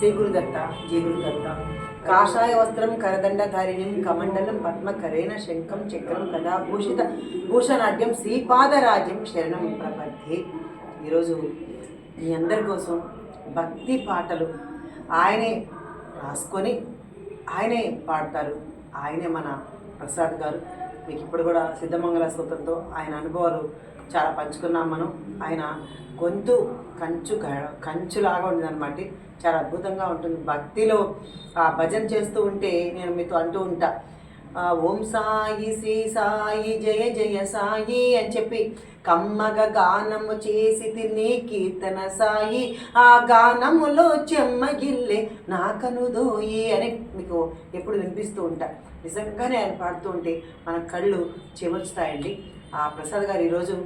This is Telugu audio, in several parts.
జై జీగురుదత్త శ్రీ గురుదత్త గురుదత్త కాషాయ వస్త్రం కరదండధారిణి కమండలం పద్మకరేణ శంఖం చక్రం కదా భూషిత భూషణాడ్యం శ్రీపాదరాజ్యం శరణం ప్రపత్తి ఈరోజు మీ అందరి కోసం భక్తి పాటలు ఆయనే రాసుకొని ఆయనే పాడతారు. ఆయనే మన ప్రసాద్ గారు. మీకు ఇప్పుడు కూడా సిద్ధమంగళ స్తోత్రంతో ఆయన అనుభవాలు చాలా పంచుకున్నాం మనం. ఆయన గొంతు కంచు కంచులాగా ఉండేదన్నమాట. చాలా అద్భుతంగా ఉంటుంది. భక్తిలో ఆ భజన చేస్తూ ఉంటే నేను మీతో అంటూ ఉంటా. ఓం సాయి శ్రీ సాయి జయ జయ సాయి అని చెప్పి కమ్మగ గానము చేసి తిని కీర్తన సాయి ఆ గానములో చెమ్మగిల్లే నాకనుదోయి అని మీకు ఎప్పుడు వినిపిస్తూ ఉంటా. నిజంగానే ఆయన పాడుతూ ఉంటే మన కళ్ళు చెమర్చుతాయండి ఆ ప్రసాద్ గారు ఈరోజు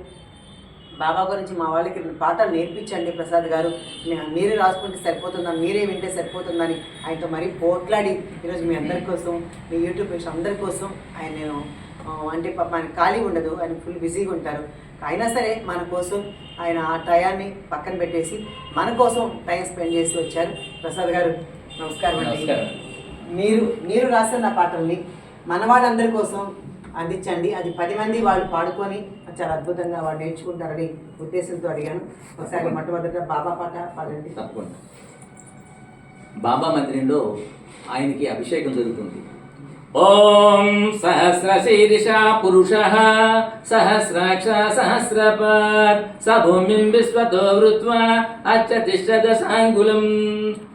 బాబా గురించి మా వాళ్ళకి రెండు పాటలు నేర్పించండి ప్రసాద్ గారు. మీరే రాసుకుంటే సరిపోతుందా? మీరే వింటే సరిపోతుందని ఆయనతో మరీ పోట్లాడి ఈరోజు మీ అందరి కోసం మీ యూట్యూబ్ అందరి కోసం ఆయన నేను అంటే పాప ఆయన ఖాళీ ఉండదు ఆయన ఫుల్ బిజీగా ఉంటారు. అయినా సరే మన కోసం ఆయన ఆ టయాన్ని పక్కన పెట్టేసి మన కోసం టైం స్పెండ్ చేసి వచ్చారు ప్రసాద్ గారు. నమస్కారం అండి. మీరు మీరు రాసిన పాటల్ని మన వాళ్ళందరి కోసం అందించండి. అది పది మంది వాళ్ళు పాడుకొని చాలా అద్భుతంగా వాడు నేర్చుకుంటారని ఉద్దేశంతో అడిగాను. ఒకసారి మొట్టమొదట బాబా పాట పాడండి. తప్పకుండా. బాబా మందిరంలో ఆయనకి అభిషేకం జరుగుతుంది. ఓం సహస్ర శీర్ష పురుష సహస్రాక్ష సహస్రపాత్ స భూమిం విశ్వతో వృత్వ అచ్చతిష్టద సాంగులం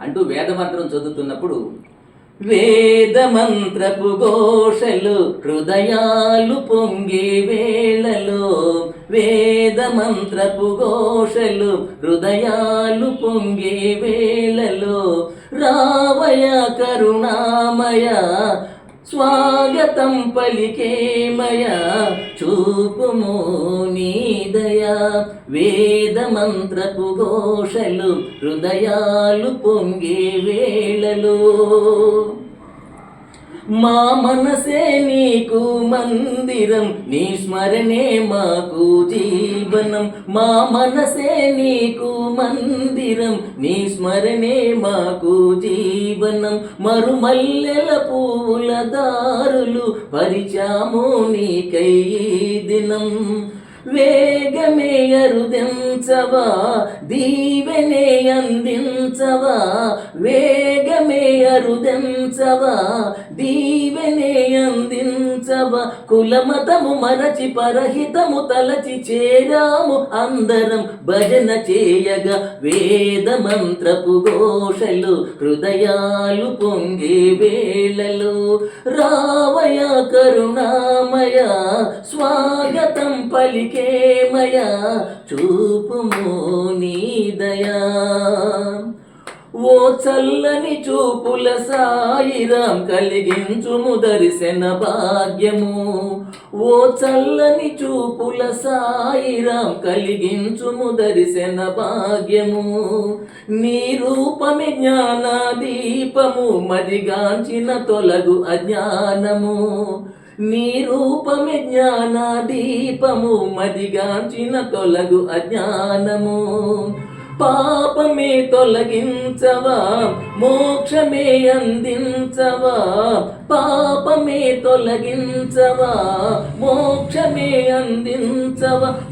అంటూ వేదమంత్రం చదువుతున్నప్పుడు వేదమంత్రపు ఘోషలు హృదయాలు పొంగే వేళలో వేదమంత్రపు ఘోషలు హృదయాలు పొంగే వేళలో రావయ కరుణామయ స్వాగతం పలికేమయ చూపుము నీదయా వేద మంత్రపు ఘోషలు హృదయాలు పొంగే వేళలో. మా మనసే నీకు మందిరం నీ స్మరణే మాకు జీవనం. మా మనసే నీకు మందిరం నీ స్మరణే మాకు జీవనం. మరుమల్లెల పూల దారులు పరిచాము నీకై దినం. వేగమే అరుదించవా దీవెనే అందించవా వేగమే అరుదించవా దీవెనే అందించవా. కులమతము మరచి పరహితము తలచి చేరాము అందరం భజన చేయగా వేద మంత్రపు ఘోషలు హృదయాలు పొంగే వేళలో రావయ కరుణామయ స్వాగతం పలి పలికేమయ చూపుము నీ దయా. ఓ చల్లని చూపుల సాయిరాం కలిగించుము దర్శన భాగ్యము. ఓ చల్లని చూపుల సాయిరాం కలిగించుము దర్శన భాగ్యము. నీ రూపమి జ్ఞాన దీపము మదిగాంచిన తొలగు అజ్ఞానము. నీ రూపమే జ్ఞాన దీపము మదిగాంచిన తొలగు అజ్ఞానము. పాపమే తొలగించవా మోక్షమే అందించవా పాపమే తొలగించవా మో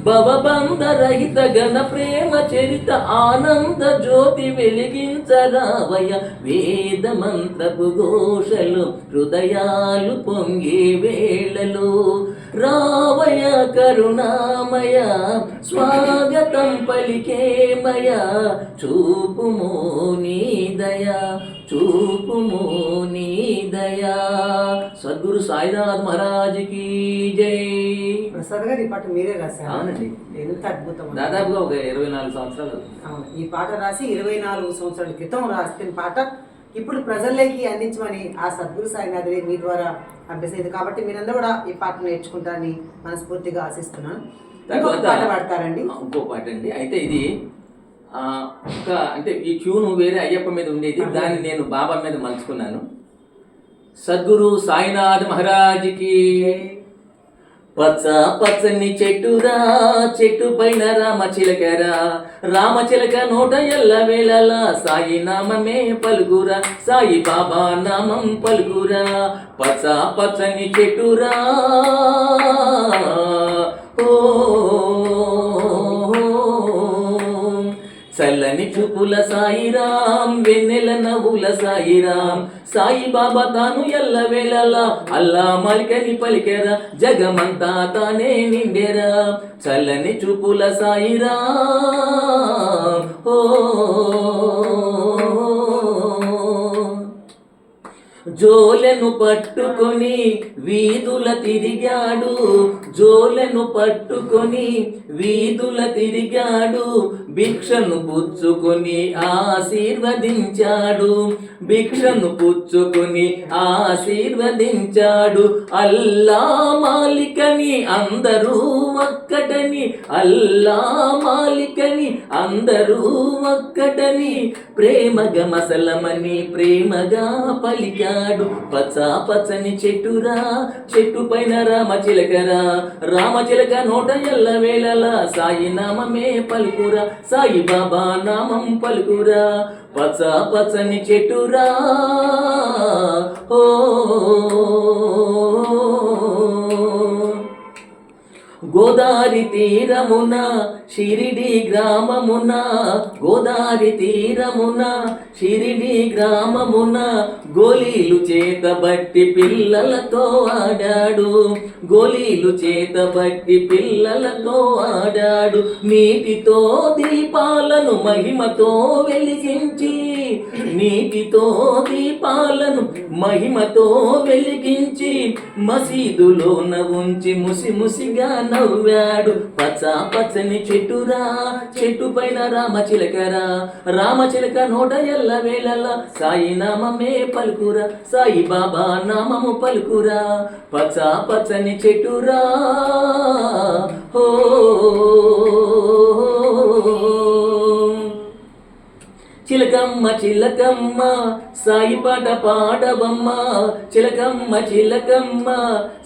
భవబంధరహిత గణ ప్రేమ చరిత ఆనంద జ్యోతి వెలిగించరావయ వేద మంత్రపు ఘోషలు హృదయాలు పొంగే వేళలు రావయ కరుణామయ స్వాగతం పలికేమయ చూపుము నీదయా చూపుము నీదయా సద్గురు సాయినాథ్ మహారాజ్కి జై ప్రసాద్ గారు ఈ పాట మీరే రాశారు అవునండి. ఎంత అద్భుతం దాదాపుగా ఒక ఇరవై నాలుగు సంవత్సరాలు. ఈ పాట రాసి ఇరవై నాలుగు సంవత్సరాల క్రితం రాసిన పాట ఇప్పుడు ప్రజల్లోకి అందించమని ఆ సద్గురు సాయినాథుడే మీ ద్వారా పంపిస్తుంది కాబట్టి మీరందరూ కూడా ఈ పాట నేర్చుకుంటారని మనస్ఫూర్తిగా ఆశిస్తున్నాను. ఇంకొక పాట పాడతారండి. ఇంకో పాట అండి. అయితే ఇది ఆ, ఒక అంటే ఈ ట్యూన్ వేరే అయ్యప్ప మీద ఉండేది. దాన్ని నేను బాబా మీద మలుచుకున్నాను. సద్గురు సాయినాథ్ మహారాజ్కి పచ్చ పచ్చని చెట్టురా చెట్టు పైన రామ చిలకరా. రామ చిలక నోట ఎల్ల వేళలా సాయి నామమే పలుకురా సాయి బాబా నామం పలుకురా. పచ్చ పచ్చని చెట్టురా. ఓ చల్లని చూపుల సాయిరాం వెన్నెల నవ్వుల సాయిరాం. సాయి బాబా తాను ఎల్ల వేళలా అల్లా మలికని పలికెరా జగమంతా తానే నిండెరా. చల్లని చూపుల సాయిరాం ఓ జోలెను పట్టుకొని వీధుల తిరిగాడు. జోలెను పట్టుకొని వీధుల తిరిగాడు. భిక్షను పుచ్చుకొని ఆశీర్వదించాడు. భిక్షను పుచ్చుకొని ఆశీర్వదించాడు. అల్లా మాలికని అందరూ ఒక్కటని అల్లా మాలికని అందరూ ఒక్కటని. ప్రేమగా మసలమని ప్రేమగా పలికాడు పచ్చ పచ్చని చెట్టురా చెట్టు పైన రామ చిలకరా. రామ చిలక నోట ఎల్ల వేళలా సాయి నామమే పలుకురా సాయి బాబా నామం పలుకురా. పచ్చ పచ్చని చెట్టురా ఓ గోదారి తీరమున షిరిడి గ్రామమున గోదారి తీరమున షిరిడి గ్రామమున గోలీలు చేతబట్టి పిల్లలతో ఆడాడు. గోలీలు చేతబట్టి పిల్లలతో ఆడాడు. నీటితో దీపాలను మహిమతో వెలిగించి నీటితో దీపాలను మహిమతో వెలిగించి మసీదులోన ఉంచి ముసి ముసిగా నవ్వాడు. పచ్చ పచ్చని చెట్టురా చెట్టు పైన రామచిలకరా రామచిలక నోట ఎల్ల వేళలా సాయి నామమే పలుకురా సాయి బాబా నామము పలుకురా. పచ్చ పచ్చని చెట్టురా ఓ చిలకమ్మ చిలకమ్మ సాయి పాట పాడవమ్మ. చిలకమ్మ చిలకమ్మ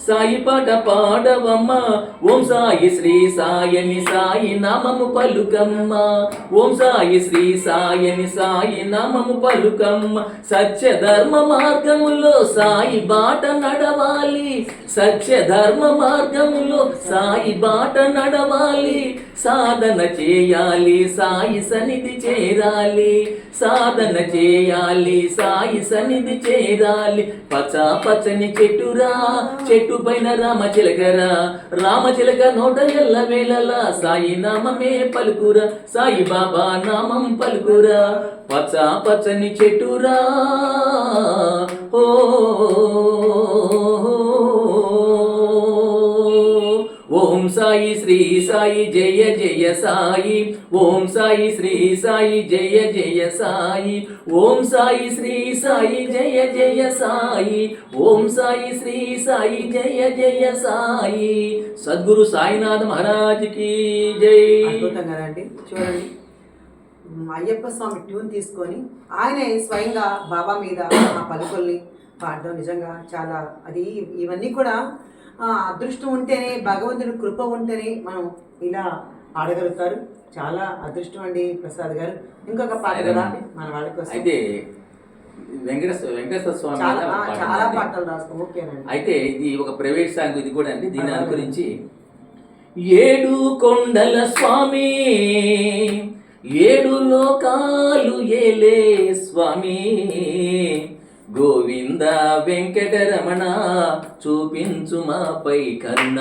సాయి పాట పాడవమ్మ. ఓం సాయి శ్రీ సాయని సాయి నామము పలుకమ్మ. ఓం సాయి శ్రీ సాయని సాయి నామము పలుకమ్మ. సత్య ధర్మ మార్గములో సాయి బాట నడవాలి. సత్య ధర్మ మార్గములో సాయి బాట నడవాలి. సాధన చేయాలి సాయి సన్నిధి చేరాలి. సాధన చేయాలి సాయి సన్నిధి చేరాలి. పచా పచ్చని చెట్టురా చెట్టు పైన రామ చిలకరా. రామ చిలక నోట ఎల్ల వేళలా సాయి నామమే పలుకురా సాయి బాబా నామం పలుకురా. పచా పచ్చని చెట్టురా ఓ సాయి శ్రీ సాయి జయ జయ సాయి. ఓం సాయి శ్రీ సాయి జయ జయ సాయి. ఓం సాయి శ్రీ సాయి జయ జయ సాయి. ఓం సాయి శ్రీ సాయి జయ జయ సాయి. సద్గురు సాయినాథ్ మహారాజ్కి జై. అద్భుతం కదండి చూడండి. అయ్యప్ప స్వామి ట్యూన్ తీసుకొని ఆయనే స్వయంగా బాబా మీద ఆ పలుకుల్ని పాడడం నిజంగా చాలా అది ఇవన్నీ కూడా అదృష్టం ఉంటేనే భగవంతుని కృప ఉంటేనే మనం ఇలా ఆడగలుగుతారు. చాలా అదృష్టం అండి ప్రసాద్ గారు. ఇంకొక పాట కూడా మన వాళ్ళ కోసం. అయితే వెంకటేశ్వర వెంకటేశ్వర స్వామి చాలా. పాటలు రాస్తాం. ఓకేనండి. అయితే ఇది ఒక ప్రైవేట్ సాంగ్ ఇది కూడా అండి. దీని అనుగురించి ఏడు కొండల స్వామి ఏడు లోకాలు ఏలే స్వామి గోవింద వెంకటరమణ చూపించు మాపై కరుణ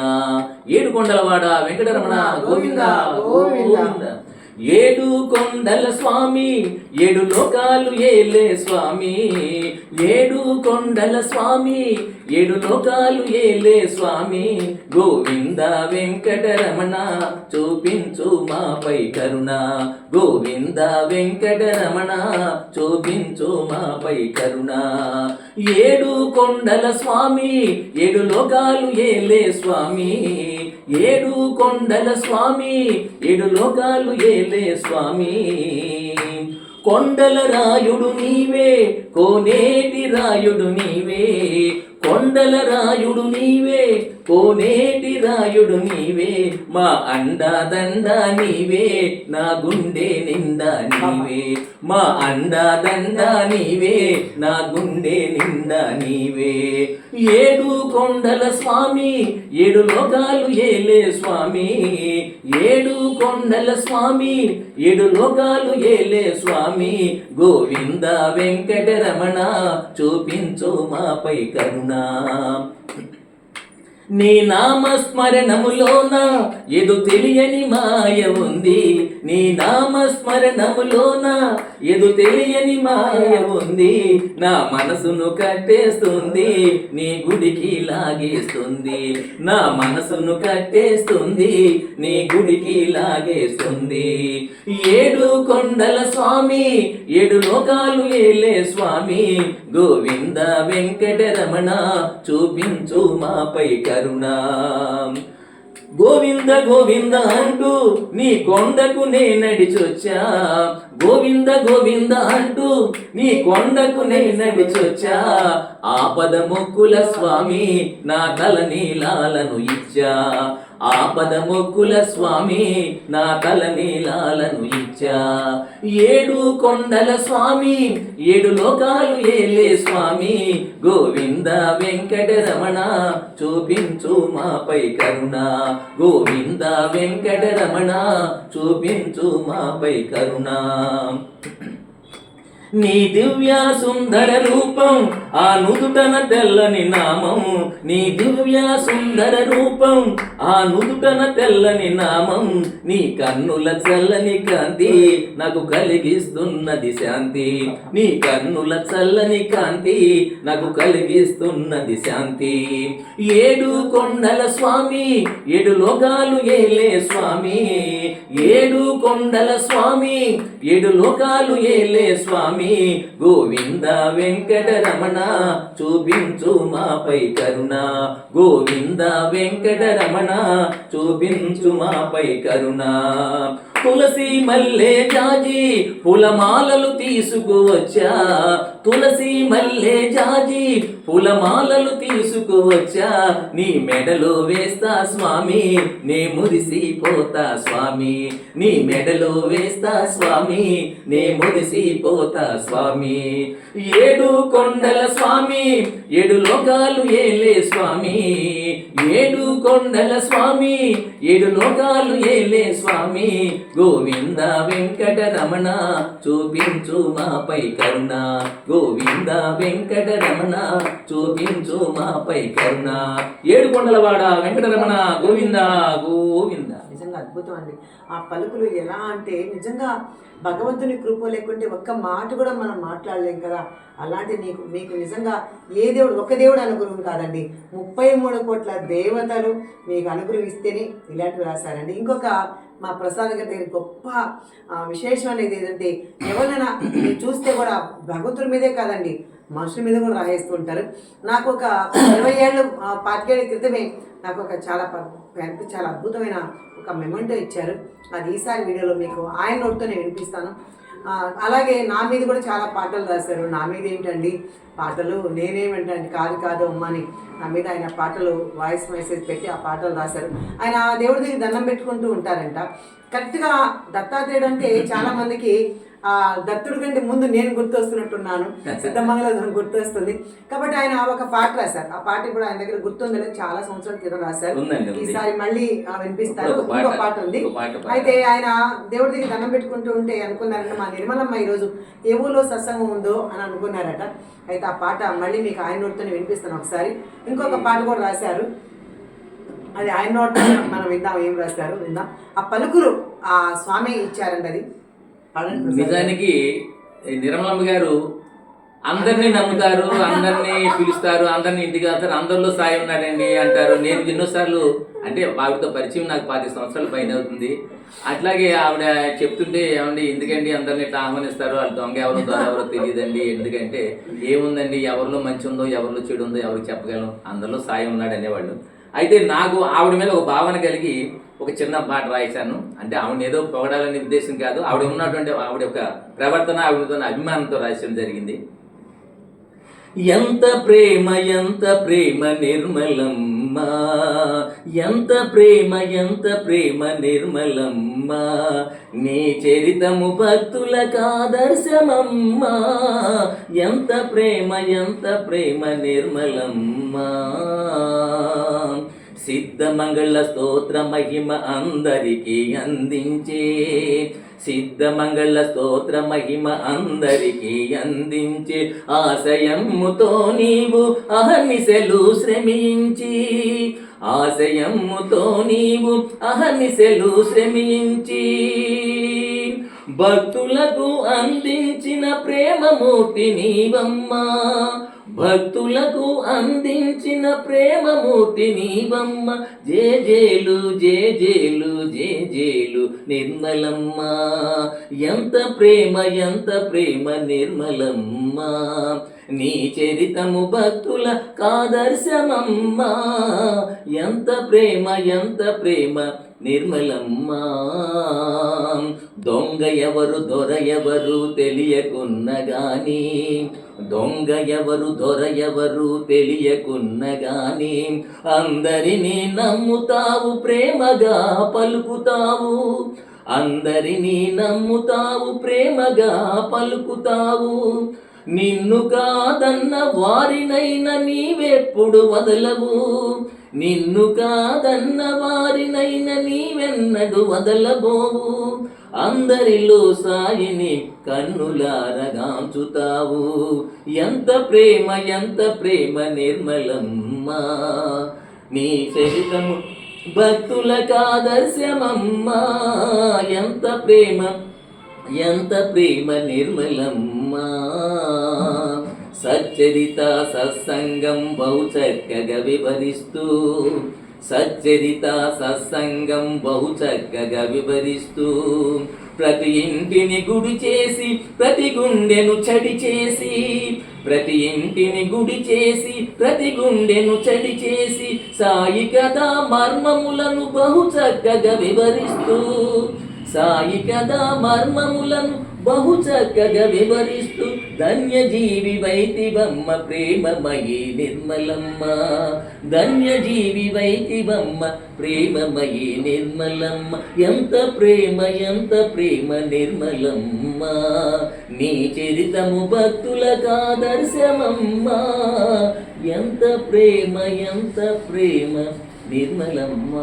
ఏడు కొండలవాడ వెంకటరమణ గోవింద. గోవింద. ఏడు కొండల స్వామి ఏడు లోకాలు ఏలే స్వామి. ఏడు కొండల స్వామి ఏడు లోకాలు ఏలే స్వామి. గోవింద వెంకటరమణ చూపించు మాపై కరుణ. గోవింద వెంకటరమణ చూపించు మాపై కరుణ. ఏడు కొండల స్వామి ఏడు లోకాలు ఏలే స్వామి. ఏడు కొండల స్వామి ఏడు లోకాలు ఏలే స్వామి. కొండల రాయుడు నీవే కోనేటి రాయుడు నీవే. కొండల రాయుడు నీవే కోనేటి రాయుడు నీవే మా అండాదండ నీవే నా గుండె నిండా నీవే. మా అండాదండ నీవే నా గుండె నిండా నీవే. ఏడు కొండల స్వామి ఏడు లోకాలు ఏలే స్వామి. ఏడు కొండల స్వామి ఏడు లోకాలు ఏలే స్వామి. గోవింద వెంకటరమణ చూపించు మాపై కరుణ. anam నీ నామస్మరణములోన ఏదో తెలియని మాయ ఉంది. నీ నామస్మరణములోన ఏదో తెలియని మాయ ఉంది. నా మనసును కట్టేస్తుంది నీ గుడికి లాగేస్తుంది. నా మనసును కట్టేస్తుంది నీ గుడికి లాగేస్తుంది. ఏడు కొండల స్వామి ఏడు లోకాలు ఏలే స్వామి. గోవింద వెంకటరమణ చూపించు మాపై కరుణాం. గోవింద గోవింద అంటూ నీ కొండకు నే నడిచొచ్చా. గోవింద గోవింద అంటూ నీ కొండకు నే నడిచొచ్చా. ఆపద మొక్కుల స్వామి నా తల నీలాలను ఇచ్చా. ఆపద మొక్కుల స్వామి నా తల నీలాలను ఇచ్చా. ఏడు కొండల స్వామి ఏడు లోకాలు ఏలే స్వామి. గోవింద వెంకటరమణ చూపించు మాపై కరుణ. గోవింద వెంకటరమణ చూపించు మాపై కరుణ. నీ దివ్య సుందర రూపం ఆ నుదుటన తెల్లని నామం నీ దివ్య సుందర రూపం ఆ నుదుటన తెల్లని నామం. నీ కన్నుల చల్లని కాంతి నాకు కలిగిస్తున్నది శాంతి. నీ కన్నుల చల్లని కాంతి నాకు కలిగిస్తున్నది శాంతి. ఏడు కొండల స్వామి ఏడు లోకాలు ఏలే స్వామి. ఏడు కొండల స్వామి ఏడు లోకాలు ఏలే స్వామి. స్వామి గోవింద వెంకటరమణ చూపించు మాపై కరుణ. గోవింద వెంకటరమణ చూపించు మాపై కరుణ. తులసి మల్లె జాజి పూలమాలలు తీసుకువచ్చా? తులసి మల్లె జాజి పూలమాలలు తీసుకువచ్చా? నీ మెడలో వేస్తా స్వామి నే మురిసిపోతా స్వామి. నీ మెడలో వేస్తా స్వామి నే మురిసిపోతా స్వామి. ఏడు కొండల స్వామి ఏడు లోకాలు ఏలే స్వామి. ఏడు కొండల స్వామి ఏడు లోకాలు ఏలే స్వామి. గోవింద వెంకటరమణ చూపించు మాపై కరుణ. గోవింద వెంకటరమణ చూపించు మాపై కరుణ. ఏడు కొండలవాడ వెంకటరమణ గోవింద గోవింద. నిజంగా అద్భుతం అండి. ఆ పలుకులు ఎలా అంటే నిజంగా భగవంతుని కృప లేకుంటే ఒక్క మాట కూడా మనం మాట్లాడలేం కదా. అలాంటి నీకు మీకు నిజంగా ఏ దేవుడు ఒక దేవుడు అనుగ్రహం కాదండి. ముప్పై మూడు కోట్ల దేవతలు మీకు అనుగ్రహిస్తేనే ఇలాంటివి రాశారండి. ఇంకొక మా ప్రసాద్ గారి దగ్గర గొప్ప విశేషం అనేది ఏంటంటే ఎవరైనా చూస్తే కూడా భగవంతుడి మీదే కాదండి మనుషుల మీద కూడా రాయేస్తూ ఉంటారు. నాకు ఒక ఇరవై ఏళ్ళు పాతికేళ్ళ క్రితమే నాకు ఒక చాలా పెద్ద చాలా అద్భుతమైన ఒక మెమెంటో ఇచ్చారు. అది ఈసారి వీడియోలో మీకు ఆయన నోటితోనే వినిపిస్తాను. అలాగే నా మీద కూడా చాలా పాటలు రాశారు. నా మీద ఏంటండి? పాటలు నేనేమిటండి కాదు కాదు అమ్మని నా మీద ఆయన పాటలు వాయిస్ మెసేజ్ పెట్టి ఆ పాటలు రాశారు. ఆయన దేవుడి దగ్గర దండం పెట్టుకుంటూ ఉంటారంట. కరెక్ట్గా దత్తాత్రేయుడు అంటే చాలామందికి దత్తుడి కంటే ముందు నేను గుర్తొస్తున్నట్టున్నాను. సిద్ధమంగళ గుర్తొస్తుంది. కాబట్టి ఆయన ఒక పాట రాశారు. ఆ పాట ఇప్పుడు ఆయన దగ్గర గుర్తుంది లేదు చాలా సంవత్సరాల క్రితం రాశారు. ఈసారి మళ్ళీ ఆ, వినిపిస్తారు. ఇంకో పాట. ఉంది. అయితే ఆయన దేవుడి దగ్గర దండం పెట్టుకుంటూ ఉంటే అనుకున్నారంట మా నిర్మలమ్మ ఈరోజు ఏ ఊళ్ళో సత్సంగం ఉందో అని అనుకున్నారట. అయితే ఆ పాట మళ్ళీ మీకు ఆయన నోటితోనే వినిపిస్తాను ఒకసారి. ఇంకొక పాట కూడా రాశారు. అది ఆయన నోట్ మనం విందాం ఏం రాశారు? విందాం. ఆ పలుకులు ఆ స్వామి ఇచ్చారండి అది. నిజానికి నిర్మలమ్మ గారు అందరినీ నమ్ముతారు అందరినీ పిలుస్తారు అందరినీ ఇంటికి వెళ్తారు అందరిలో సాయి ఉన్నాడండి అంటారు. నేను ఎన్నోసార్లు అంటే ఆవిడతో పరిచయం నాకు పది సంవత్సరాలు పైన అవుతుంది. అట్లాగే ఆవిడ చెప్తుంటే ఏమండి ఎందుకండి అందరినీ ఇట్లా ఆహ్వానిస్తారు? వాళ్ళు దొంగ ఎవరో దొర ఎవరో తెలియదండి. ఎందుకంటే ఏముందండి? ఎవరిలో మంచి ఉందో ఎవరిలో చెడు ఉందో ఎవరికి చెప్పగలం? అందరిలో సాయం ఉన్నాడు అనేవాళ్ళు అయితే నాకు ఆవిడ మీద ఒక భావన కలిగి ఒక చిన్న పాట రాయించాను అంటే ఆవిడ ఏదో పొగడాలనే ఉద్దేశం కాదు ఆవిడ ఉన్నటువంటి ఆవిడ యొక్క ప్రవర్తన ఆవిడతో అభిమానంతో రాయడం జరిగింది. ఎంత ప్రేమ ఎంత ప్రేమ నిర్మలమ్మ. ఎంత ప్రేమ ఎంత ప్రేమ నిర్మలమ్మ. నీ చరితము భక్తులకు ఆదర్శమమ్మ ఎంత ప్రేమ ఎంత ప్రేమ నిర్మలమ్మ. సిద్ధమంగళ స్తోత్ర మహిమ అందరికీ అందించే. సిద్ధమంగళ స్తోత్ర మహిమ అందరికీ అందించే. ఆశయముతో నీవు అహర్నిశలు శ్రమించి. ఆశయముతో నీవు అహర్నిశలు శ్రమించి. భక్తులకు అందించిన ప్రేమమూర్తి నీవమ్మా. భక్తులకు అందించిన ప్రేమమూర్తి నీవమ్మ జే జేలు జే జేలు జే జేలు నిర్మలమ్మ. ఎంత ప్రేమ ఎంత ప్రేమ నిర్మలమ్మ. నీ చరితము భక్తుల కాదర్శమమ్మ ఎంత ప్రేమ ఎంత ప్రేమ నిర్మలమ్మ. దొంగ ఎవరు దొర ఎవరు తెలియకున్నగాని దొంగ ఎవరు దొర ఎవరు తెలియకున్నగాని అందరినీ నమ్ముతావు ప్రేమగా పలుకుతావు. అందరినీ నమ్ముతావు ప్రేమగా పలుకుతావు. నిన్ను కాదన్న వారినైనా నీవెప్పుడు వదలవు. నిన్ను కాదన్న వారినైన నీవెన్నడు వదలబోవు. అందరిలో సాయిని కన్నులారగాంచుతావు. ఎంత ప్రేమ ఎంత ప్రేమ నిర్మలమ్మ. నీ చరితము భక్తుల కాదశ్యమమ్మా ఎంత ప్రేమ ఎంత ప్రేమ నిర్మలమ్మా. సచ్చరిత సత్సంగం బహు చక్కగా వివరిస్తూ సచ్చరిత సత్సంగం బహు చక్కగా వివరిస్తూ ప్రతి ఇంటిని గుడి చేసి ప్రతి గుండెను చడి చేసి ప్రతి ఇంటిని గుడి చేసి ప్రతి గుండెను చడి చేసి సాయి కదా మర్మములను బహు చక్కగా వివరిస్తూ సాయి కదా మర్మములను బహు చక్కగా వివరిస్తూ ధన్యజీవి వైతివమ్మ ప్రేమమయీ నిర్మలమ్మ. ధన్యజీవి వైతివమ్మ ప్రేమమయీ నిర్మలమ్మ. ఎంత ప్రేమ ఎంత ప్రేమ నిర్మలమ్మ. నీ చరితము భక్తులకు ఆదర్శమమ్మ ఎంత ప్రేమ ఎంత ప్రేమ నిర్మలమ్మ.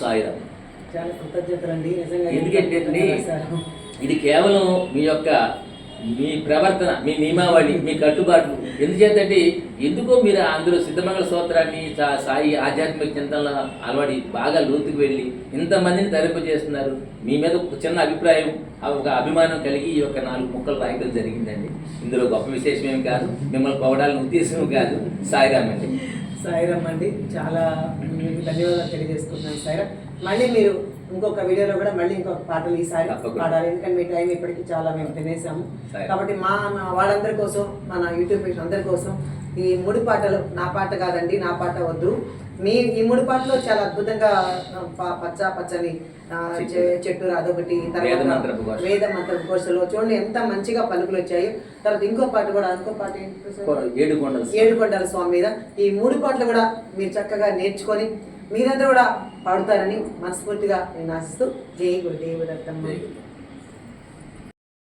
సాయిరామ్. చాలా నిజంగా ఎందుకంటే. ఇది కేవలం మీ యొక్క మీ ప్రవర్తన మీ నియమావళి మీ కట్టుబాట్లు ఎందుచేతంటే ఎందుకో మీరు అందులో సిద్ధమంగళ స్తోత్రాన్ని సా- సాయి ఆధ్యాత్మిక చింతనలో అలవాడి బాగా లోతుకు వెళ్ళి ఇంతమందిని తరింప చేస్తున్నారు. మీ మీద ఒక చిన్న అభిప్రాయం ఆ ఒక అభిమానం కలిగి ఈ యొక్క నాలుగు ముక్కలు రాయడం జరిగిందండి. ఇందులో గొప్ప విశేషం ఏమి కాదు మిమ్మల్ని పొగడాలని ఉద్దేశం కాదు. సాయిరామ్ అండి సాయిరామ్ అండి చాలా ధన్యవాదాలు తెలియజేసుకుంటున్నాను సాయిరామ్ మళ్ళీ మీరు ఇంకొక వీడియోలో కూడా మళ్ళీ ఇంకొక పాటలు ఈసారి. పాడాలి. ఎందుకంటే మీ టైం ఇప్పటికి చాలా మేము తినేసాము. కాబట్టి మా వాళ్ళందరి కోసం మన యూట్యూబ్ పేజ్ అందరి కోసం ఈ మూడు పాటలు నా పాట కాదండి నా పాట వద్దు. మీ ఈ మూడు పాటలు చాలా అద్భుతంగా పచ్చ పచ్చని చెట్టు. అదొకటి ఘోష. వేద మంత్ర ఘోషలో చూడండి ఎంత మంచిగా పలుకులు వచ్చాయి. తర్వాత ఇంకో పాట కూడా ఇంకో పాట ఏడుకొండల స్వామి మీద. ఈ మూడు పాటలు కూడా మీరు చక్కగా నేర్చుకొని మీరందరూ కూడా పాడుతారని మనస్ఫూర్తిగా నేను ఆశిస్తూ జై గురుదేవ అర్థం